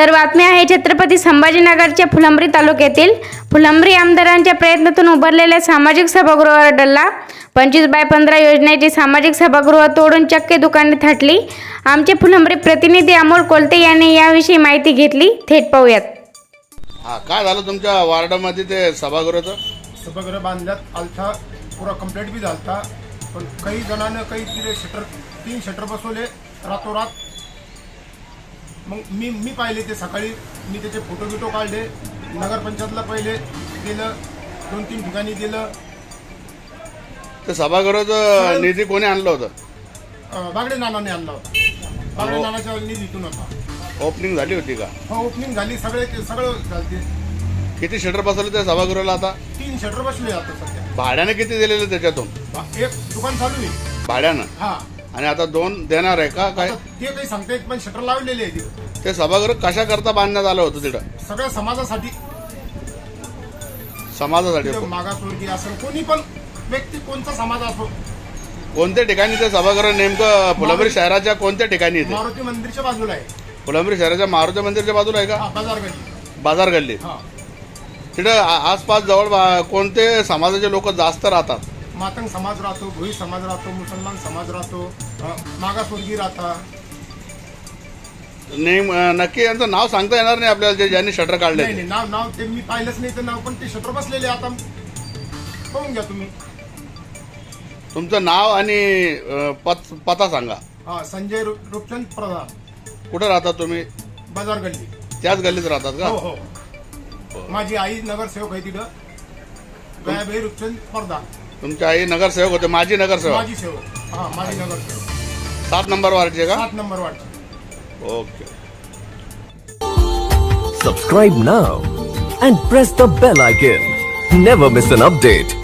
तर बातमी आहे छत्रपती संभाजीनगरच्या फुलंब्री तालुक्यातील फुलंब्री आमदारांच्या प्रयत्नातून उभारलेल्या सामाजिक सभागृहावर डल्ला. पंचवीस बाय पंधरा योजनेची सामाजिक सभागृह तोडून चक्के दुकाने थाटली. आमचे फुलंब्री प्रतिनिधी अमोल कोलते यांनी याविषयी माहिती घेतली. थेट पाहूयात. हा काय झालं तुमच्या वार्डामध्ये ते सभागृहाचं? सभागृह बांधण्यात आलता पुरा कंप्लीट बी झालता. पण काही जणांना काही तिथे शटर तीन शटर बसवले. रातोरात मग मी मी पाहिले ते सकाळी. मी त्याचे फोटो बिटो काढले. नगरपंचायतला पहिले दिलं दोन तीन ठिकाणी दिलं. ते सभागृहाचं निधी कोणी आणलं होतं? अं, बागडे नानाने आणला होता. बागडे नानाच्या निधीतून होता. ओपनिंग झाली होती का? हो ओपनिंग झाली. सगळे ते सगळं झालते. किती शटर बसवले त्या सभागृहाला आता? तीन शटर बसले आता सध्या. भाड्याने किती दिलेले त्याच्यातून? बा- एक दुकान चालू आहे. भाड्यानं? हा. आणि आता दोन देणार आहे का? काय? ते काही सांगता येत पण शटर लावलेले आहे ते. सभागृह कशा करता बांधण्यात आलं होतं तिथं? सगळ्या समाजासाठी. समाजासाठी ते मागासवर्गीय असेल कोणी पण व्यक्ती कोणता समाज असो. कोणत्या ठिकाणी ते सभागृह नेमकं? फुलंब्री शहराच्या कोणत्या ठिकाणी येते मारुती मंदिरच्या बाजूला आहे. फुलंब्री शहराच्या मारुती मंदिरच्या बाजूला आहे का? हा बाजार गल्ली. बाजार गल्ली. हा. तिथं आ- आसपास जवळ बा- कोणते समाजाचे लोक जास्त राहतात? मातंग समाज राहतो भोई समाज राहतो मुसलमान समाज राहतो मागासवर्गीय राहता. नेम नक्की यांचं नाव सांगता येणार नाही आपल्याला जे ज्यांनी शटर काढले नाही नाही नाव नाव ते मी पाहिलंच नाही तर नाव पण ते शटर बसलेले आता. पाहून घ्या तुम्ही. तुमचं नाव आणि अं, पत पता सांगा. हा संजय रु- रूपचंद प्रधान. कुठं राहतात तुम्ही? बाजार गल्ली. त्याच गल्लीत राहतात हो का? हो माझी आई नगरसेवक आहे तिथं. गयाबाई रूपचंद प्रधान. तुमची आई नगरसेवक होते माझी नगरसेवक? माझी सेवक. हा माझी नगरसेवक. सात नंबर वार्डचे का? सात नंबर वाटतं okay. Subscribe now and press the bell icon. Never miss an update.